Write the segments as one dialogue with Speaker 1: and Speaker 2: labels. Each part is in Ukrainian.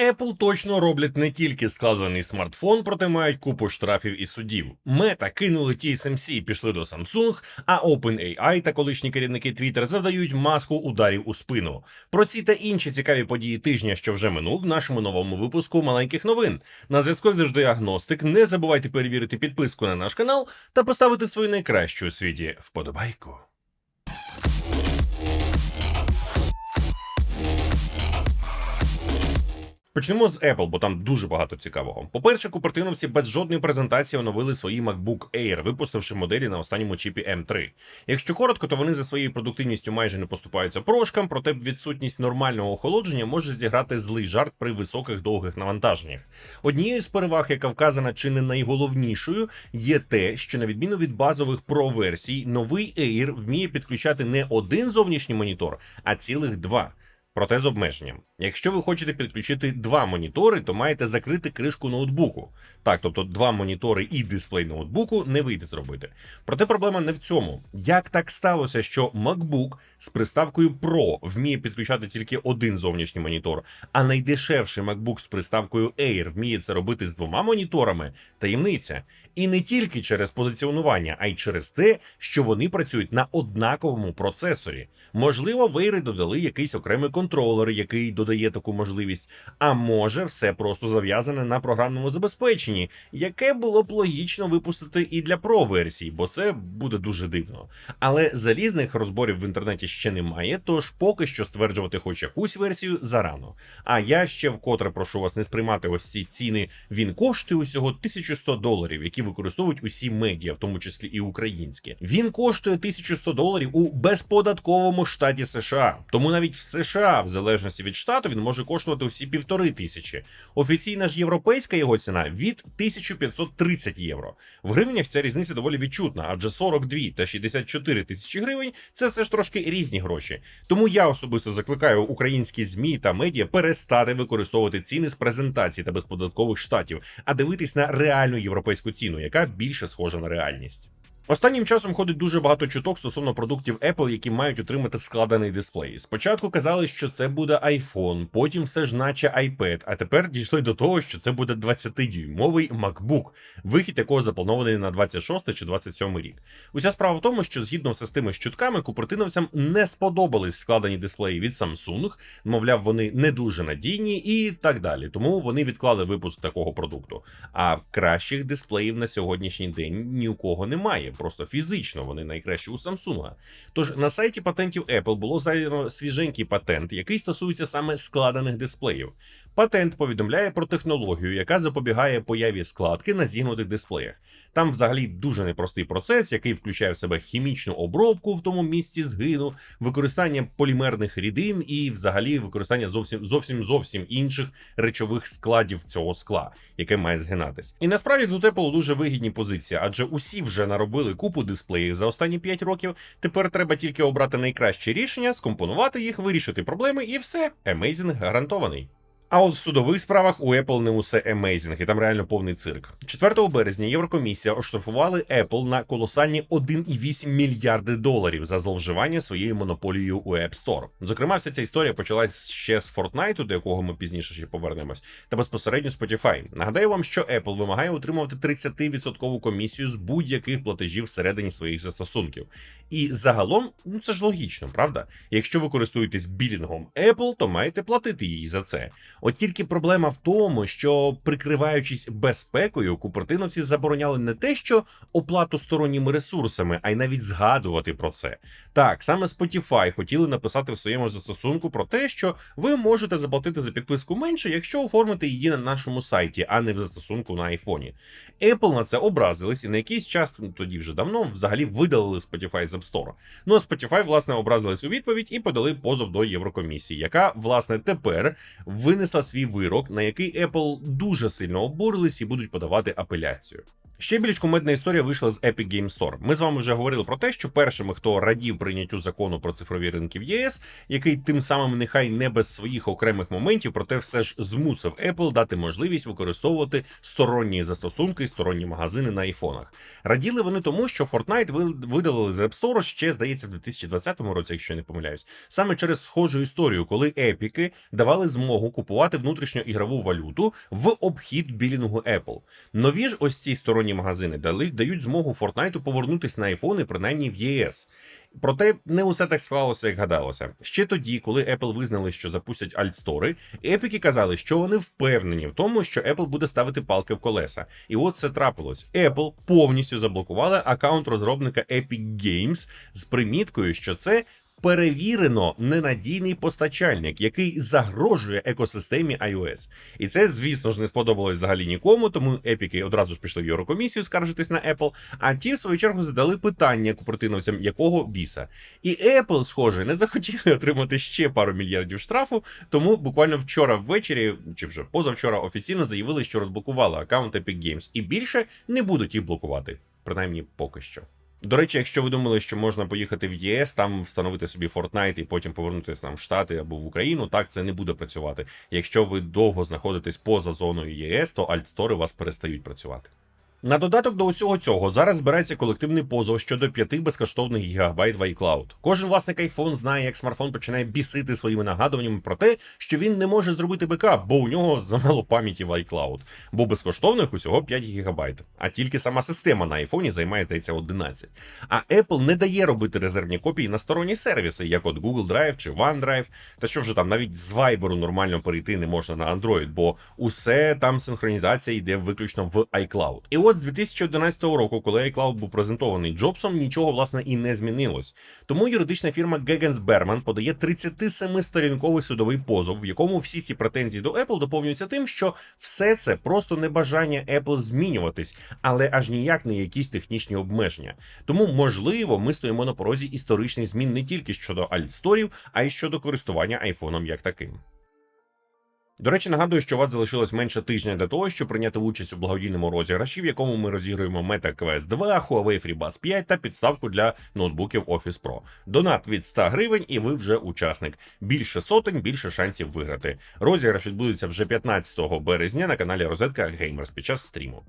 Speaker 1: Apple точно роблять не тільки складений смартфон, проте мають купу штрафів і судів. Мета кинули TSMC і пішли до Samsung, а OpenAI та колишні керівники Twitter завдають маску ударів у спину. Про ці та інші цікаві події тижня, що вже минув, в нашому новому випуску маленьких новин. На зв'язку як завжди агностик. Не забувайте перевірити підписку на наш канал та поставити свою найкращу у світі вподобайку. Почнемо з Apple, бо там дуже багато цікавого. По-перше, купертиновці без жодної презентації оновили свої MacBook Air, випустивши моделі на останньому чіпі M3. Якщо коротко, то вони за своєю продуктивністю майже не поступаються прошкам, проте відсутність нормального охолодження може зіграти злий жарт при високих довгих навантаженнях. Однією з переваг, яка вказана чи не найголовнішою, є те, що на відміну від базових Pro версій, новий Air вміє підключати не один зовнішній монітор, а цілих два. Проте з обмеженням. Якщо ви хочете підключити два монітори, то маєте закрити кришку ноутбуку. Так, тобто два монітори і дисплей ноутбуку не вийде зробити. Проте проблема не в цьому. Як так сталося, що MacBook з приставкою Pro вміє підключати тільки один зовнішній монітор, а найдешевший MacBook з приставкою Air вміє це робити з двома моніторами? Таємниця. І не тільки через позиціонування, а й через те, що вони працюють на однаковому процесорі. Можливо, вейри додали якийсь окремий контролер, який додає таку можливість. А може, все просто зав'язане на програмному забезпеченні, яке було б логічно випустити і для Pro версій, бо це буде дуже дивно. Але залізних розборів в інтернеті ще немає, тож поки що стверджувати хоч якусь версію зарано. А я ще вкотре прошу вас не сприймати ось ці ціни. Він коштує усього 1100 доларів, які використовують усі медіа, в тому числі і українські. Він коштує 1100 доларів у безподатковому штаті США. Тому навіть в США, в залежності від штату, він може коштувати усі півтори тисячі. Офіційна ж європейська його ціна від 1530 євро. В гривнях ця різниця доволі відчутна, адже 42 та 64 тисячі гривень це все ж трошки різні гроші. Тому я особисто закликаю українські змі та медіа перестати використовувати ціни з презентацій та безподаткових штатів, а дивитись на реальну європейську ціну, яка більше схожа на реальність. Останнім часом ходить дуже багато чуток стосовно продуктів Apple, які мають отримати складений дисплей. Спочатку казали, що це буде iPhone, потім все ж наче iPad, а тепер дійшли до того, що це буде 20-дюймовий MacBook, вихід якого запланований на 26 чи 27 рік. Уся справа в тому, що згідно все з тими чутками, купертиновцям не сподобались складені дисплеї від Samsung, мовляв, вони не дуже надійні і так далі. Тому вони відклали випуск такого продукту. А кращих дисплеїв на сьогоднішній день ні у кого немає просто фізично вони найкращі у Samsung. Тож на сайті патентів Apple було зайдено свіженький патент, який стосується саме складених дисплеїв. Патент повідомляє про технологію, яка запобігає появі складки на зігнутих дисплеях. Там взагалі дуже непростий процес, який включає в себе хімічну обробку в тому місці згину, використання полімерних рідин і, взагалі, використання зовсім зовсім зовсім інших речових складів цього скла, яке має згинатись. І насправді тут Apple дуже вигідні позиції, адже усі вже наробили купу дисплеїв за останні 5 років. Тепер треба тільки обрати найкраще рішення, скомпонувати їх, вирішити проблеми, і все. Amazing гарантований. А от в судових справах у Apple не усе емейзінг, і там реально повний цирк. 4 березня Єврокомісія оштрафували Apple на колосальні 1,8 мільярди доларів за зловживання своєю монополією у App Store. Зокрема, вся ця історія почалась ще з Fortnite, до якого ми пізніше ще повернемось, та безпосередньо Spotify. Нагадаю вам, що Apple вимагає утримувати 30% комісію з будь-яких платежів всередині своїх застосунків. І загалом, ну це ж логічно, правда? Якщо ви користуєтесь білінгом Apple, то маєте платити їй за це. От тільки проблема в тому, що прикриваючись безпекою, купертиновці забороняли не те, що оплату сторонніми ресурсами, а й навіть згадувати про це. Так, саме Spotify хотіли написати в своєму застосунку про те, що ви можете заплатити за підписку менше, якщо оформите її на нашому сайті, а не в застосунку на айфоні. Apple на це образились і на якийсь час, ну тоді вже давно, взагалі видалили Spotify з App Store. Ну а Spotify, власне, образились у відповідь і подали позов до Єврокомісії, яка, власне, тепер винесла свій вирок, на який Apple дуже сильно обурились і будуть подавати апеляцію. Ще більш кумедна історія вийшла з Epic Game Store. Ми з вами вже говорили про те, що першими, хто радів прийняттю закону про цифрові ринки в ЄС, який тим самим нехай не без своїх окремих моментів, проте все ж змусив Apple дати можливість використовувати сторонні застосунки, сторонні магазини на айфонах. Раділи вони тому, що Fortnite видалили з App Store ще, здається, в 2020 році, якщо не помиляюсь, саме через схожу історію, коли епіки давали змогу купувати внутрішню ігрову валюту в обхід білінгу Apple. Нові ж ось ці сторонні магазини дали дають змогу Fortnite повернутися на айфони, принаймні в ЄС. Проте не усе так склалося, як гадалося. Ще тоді, коли Apple визнали, що запустять альтстори, епіки казали, що вони впевнені в тому, що Apple буде ставити палки в колеса. І от це трапилось. Apple повністю заблокували аккаунт розробника Epic Games з приміткою, що це. Перевірено ненадійний постачальник, який загрожує екосистемі iOS. І це, звісно ж, не сподобалось взагалі нікому, тому епіки одразу ж пішли в Єврокомісію скаржитись на Apple. А ті, в свою чергу, задали питання купертиновцям, якого біса. І Apple, схоже, не захотіли отримати ще пару мільярдів штрафу, тому буквально вчора ввечері, чи вже позавчора офіційно заявили, що розблокували аккаунт Epic Games і більше не будуть їх блокувати, принаймні поки що. До речі, якщо ви думали, що можна поїхати в ЄС, там встановити собі Fortnite і потім повернутися там в Штати або в Україну, так це не буде працювати. Якщо ви довго знаходитесь поза зоною ЄС, то альтстори вас перестають працювати. На додаток до усього цього зараз збирається колективний позов щодо 5 безкоштовних гігабайт в iCloud. Кожен власник iPhone знає, як смартфон починає бісити своїми нагадуваннями про те, що він не може зробити бекап, бо у нього замало пам'яті в iCloud. Бо безкоштовних усього 5 гігабайт. А тільки сама система на iPhone займає, здається, 11. А Apple не дає робити резервні копії на сторонні сервіси, як от Google Drive чи OneDrive. Та що вже там навіть з Viber нормально перейти не можна на Android, бо усе там синхронізація йде виключно в iCloud. І от з 2011 року, коли iCloud був презентований Джобсом, нічого власне і не змінилось. Тому юридична фірма Гегенс Берман подає 37-сторінковий судовий позов, в якому всі ці претензії до Apple доповнюються тим, що все це просто небажання Apple змінюватись, але аж ніяк не якісь технічні обмеження. Тому, можливо, ми стоїмо на порозі історичних змін не тільки щодо альтсторів, а й щодо користування айфоном як таким. До речі, нагадую, що у вас залишилось менше тижня для того, щоб прийняти участь у благодійному розіграші, в якому ми розігруємо Meta Quest 2, Huawei FreeBuds 5 та підставку для ноутбуків Office Pro. Донат від 100 гривень, і ви вже учасник. Більше сотень, більше шансів виграти. Розіграш відбудеться вже 15 березня на каналі Розетка Геймерс під час стріму.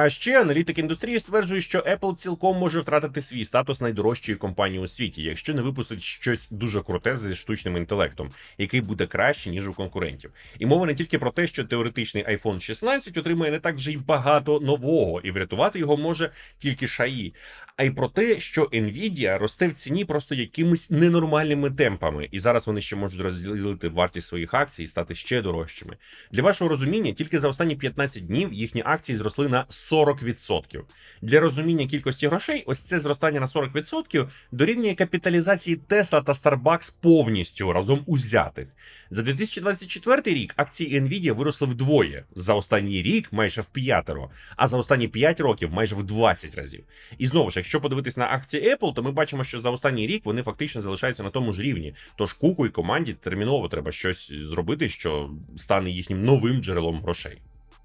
Speaker 1: А ще аналітик індустрії стверджує, що Apple цілком може втратити свій статус найдорожчої компанії у світі, якщо не випустить щось дуже круте зі штучним інтелектом, який буде краще ніж у конкурентів. І мова не тільки про те, що теоретичний iPhone 16 отримує не так вже й багато нового, і врятувати його може тільки шаї, а й про те, що Nvidia росте в ціні просто якимись ненормальними темпами, і зараз вони ще можуть розділити вартість своїх акцій і стати ще дорожчими. Для вашого розуміння, тільки за останні 15 днів їхні акції зросли на 40%. Для розуміння кількості грошей, ось це зростання на 40% дорівнює капіталізації Tesla та Starbucks повністю разом узятих. За 2024 рік акції Nvidia виросли вдвоє, за останній рік майже в п'ятеро, а за останні 5 років майже в 20 разів. І знову ж, якщо подивитись на акції Apple, то ми бачимо, що за останній рік вони фактично залишаються на тому ж рівні. Тож куку і команді терміново треба щось зробити, що стане їхнім новим джерелом грошей.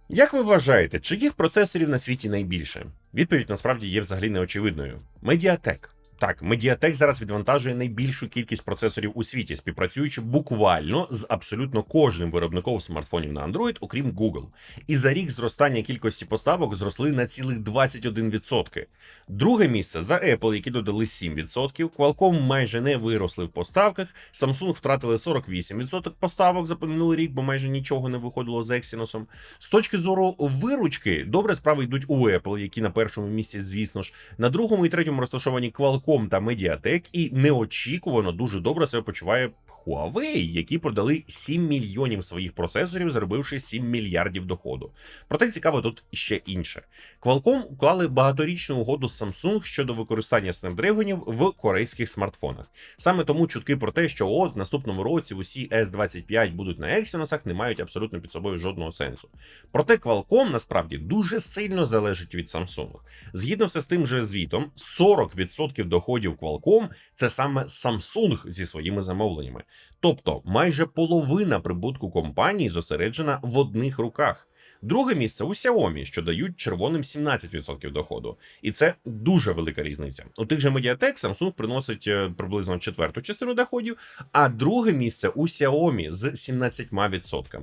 Speaker 1: Як ви вважаєте, чиїх процесорів на світі найбільше? Відповідь насправді є взагалі неочевидною. Mediatek. Так, Mediatek зараз відвантажує найбільшу кількість процесорів у світі, співпрацюючи буквально з абсолютно кожним виробником смартфонів на Android, окрім Google. І за рік зростання кількості поставок зросли на цілих 21%. Друге місце за Apple, які додали 7%. Qualcomm майже не виросли в поставках. Samsung втратили 48% поставок за минулий рік, бо майже нічого не виходило з Exynos. З точки зору виручки, добре справи йдуть у Apple, які на першому місці, звісно ж, на другому і третьому розташовані Qualcomm та Mediatek, і неочікувано дуже добре себе почуває Huawei, які продали 7 мільйонів своїх процесорів, заробивши 7 мільярдів доходу. Проте цікаво тут ще інше. Qualcomm уклали багаторічну угоду з Samsung щодо використання Snapdragonів в корейських смартфонах. Саме тому чутки про те, що от в наступному році усі S25 будуть на Exynosах, не мають абсолютно під собою жодного сенсу. Проте Qualcomm насправді дуже сильно залежить від Samsung. Згідно все з тим же звітом, 40% доходів Qualcomm – це саме Samsung зі своїми замовленнями. Тобто майже половина прибутку компанії зосереджена в одних руках. Друге місце у Xiaomi, що дають червоним 17% доходу, і це дуже велика різниця. У тих же Mediatek Samsung приносить е, приблизно четверту частину доходів, а друге місце у Xiaomi з 17%.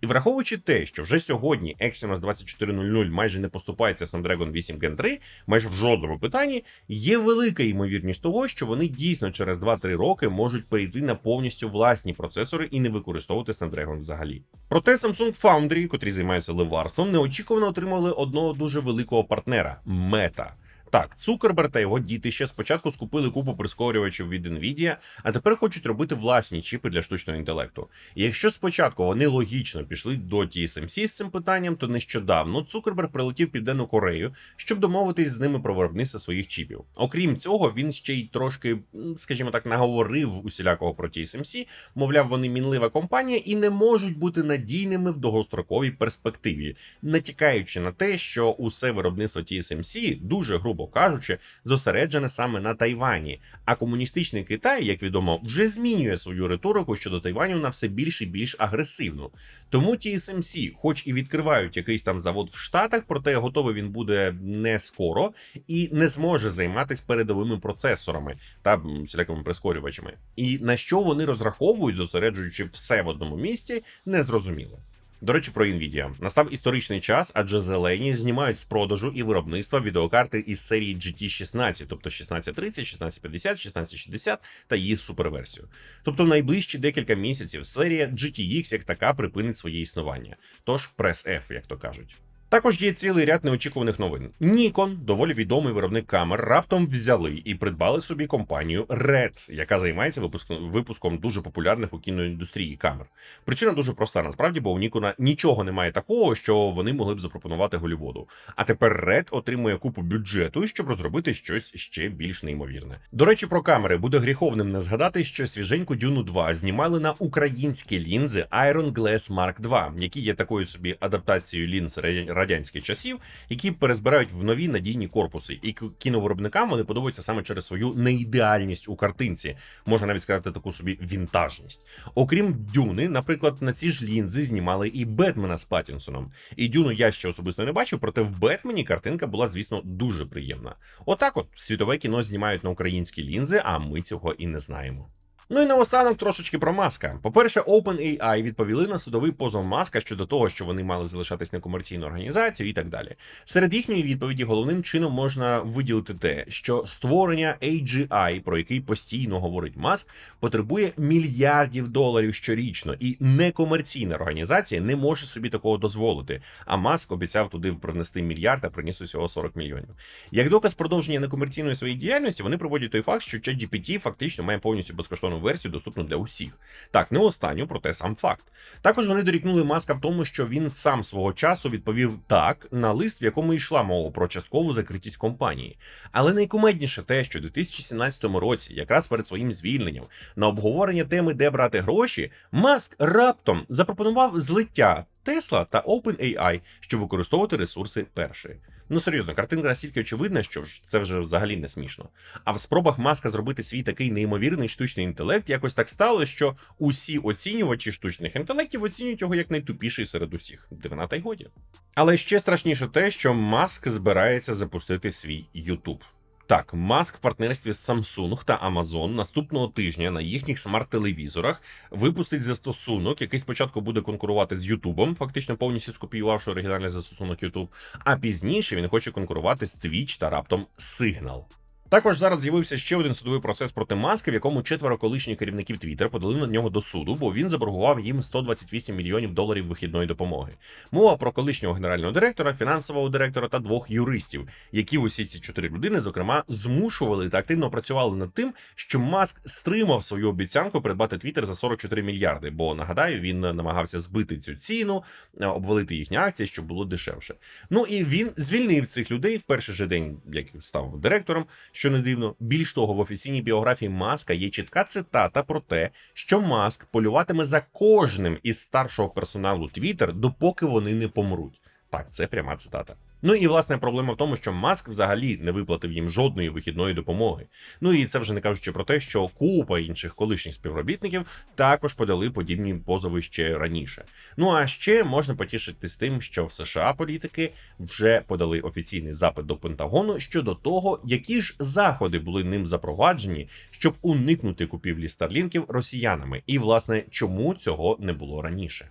Speaker 1: І враховуючи те, що вже сьогодні Exynos 2400 майже не поступається Snapdragon 8 Gen 3, майже в жодному питанні, є велика ймовірність того, що вони дійсно через 2-3 роки можуть перейти на повністю власні процесори і не використовувати Snapdragon взагалі. Проте Samsung Foundry, котрі займаються ливарством, неочікувано отримали одного дуже великого партнера Мета. Так, Цукерберг та його діти ще спочатку скупили купу прискорювачів від Nvidia, а тепер хочуть робити власні чіпи для штучного інтелекту. І якщо спочатку вони логічно пішли до TSMC з цим питанням, то нещодавно Цукерберг прилетів в Південну Корею, щоб домовитись з ними про виробництво своїх чіпів. Окрім цього, він ще й трошки, скажімо так, наговорив усілякого про TSMC, мовляв, вони мінлива компанія і не можуть бути надійними в довгостроковій перспективі, натякаючи на те, що усе виробництво TSMC дуже грубо грубо кажучи, зосереджене саме на Тайвані. А комуністичний Китай, як відомо, вже змінює свою риторику щодо Тайваню на все більш і більш агресивну. Тому TSMC, хоч і відкривають якийсь там завод в Штатах, проте готовий він буде не скоро і не зможе займатися передовими процесорами та всілякими прискорювачами. І на що вони розраховують, зосереджуючи все в одному місці, незрозуміло. До речі, про Nvidia. настав історичний час, адже зелені знімають з продажу і виробництва відеокарти із серії GT 16, тобто 1630, 1650, 1660 та її суперверсію. Тобто, в найближчі декілька місяців серія GTX як така припинить своє існування. Тож прес F, як то кажуть. Також є цілий ряд неочікуваних новин. Nikon, доволі відомий виробник камер, раптом взяли і придбали собі компанію Red, яка займається випуском, випуском дуже популярних у кіноіндустрії камер. Причина дуже проста, насправді, бо у Нікона нічого немає такого, що вони могли б запропонувати Голівуду. А тепер Red отримує купу бюджету, щоб розробити щось ще більш неймовірне. До речі, про камери буде гріховним не згадати, що свіженьку Дюну 2 знімали на українські лінзи Iron Glass Mark 2, які є такою собі адаптацією лінз радянських часів, які перезбирають в нові надійні корпуси. І кіновиробникам вони подобаються саме через свою неідеальність у картинці, можна навіть сказати таку собі вінтажність. Окрім дюни, наприклад, на ці ж лінзи знімали і Бетмена з Паттінсоном. І дюну я ще особисто не бачив, проте в Бетмені картинка була, звісно, дуже приємна. Отак, от світове кіно знімають на українські лінзи, а ми цього і не знаємо. Ну і наостанок трошечки про маска. По-перше, OpenAI відповіли на судовий позов маска щодо того, що вони мали залишатись некомерційну організацію і так далі. Серед їхньої відповіді головним чином можна виділити те, що створення AGI, про який постійно говорить маск, потребує мільярдів доларів щорічно, і некомерційна організація не може собі такого дозволити. А маск обіцяв туди принести мільярд, а приніс усього 40 мільйонів. Як доказ продовження некомерційної своєї діяльності, вони проводять той факт, що ChatGPT фактично має повністю безкоштовну версію доступну для усіх. Так, не останню, проте сам факт. Також вони дорікнули маска в тому, що він сам свого часу відповів так на лист, в якому йшла мова про часткову закритість компанії. Але найкумедніше те, що у 2017 році, якраз перед своїм звільненням, на обговорення теми, де брати гроші, маск раптом запропонував злиття Tesla та OpenAI, щоб використовувати ресурси першої. Ну серйозно, картинка настільки очевидна, що це вже взагалі не смішно. А в спробах маска зробити свій такий неймовірний штучний інтелект якось так стало, що усі оцінювачі штучних інтелектів оцінюють його як найтупіший серед усіх. Дивина та й годі. Але ще страшніше те, що маск збирається запустити свій YouTube. Так, Маск в партнерстві з Samsung та Amazon наступного тижня на їхніх смарт-телевізорах випустить застосунок, який спочатку буде конкурувати з Ютубом, фактично повністю скопіювавши оригінальний застосунок YouTube, а пізніше він хоче конкурувати з Twitch та раптом Signal. Також зараз з'явився ще один судовий процес проти маски, в якому четверо колишніх керівників Twitter подали на нього до суду, бо він заборгував їм 128 мільйонів доларів вихідної допомоги. Мова про колишнього генерального директора, фінансового директора та двох юристів, які усі ці чотири людини, зокрема, змушували та активно працювали над тим, що Маск стримав свою обіцянку придбати Twitter за 44 мільярди. Бо нагадаю, він намагався збити цю ціну, е, обвалити їхні акції, щоб було дешевше. Ну і він звільнив цих людей в перший же день, як став директором. Що не дивно, більш того, в офіційній біографії Маска є чітка цитата про те, що Маск полюватиме за кожним із старшого персоналу Твіттер, допоки вони не помруть. Так, це пряма цитата. Ну і власне проблема в тому, що Маск взагалі не виплатив їм жодної вихідної допомоги. Ну і це вже не кажучи про те, що купа інших колишніх співробітників також подали подібні позови ще раніше. Ну а ще можна потішитись тим, що в США політики вже подали офіційний запит до Пентагону щодо того, які ж заходи були ним запроваджені, щоб уникнути купівлі старлінків росіянами, і власне чому цього не було раніше.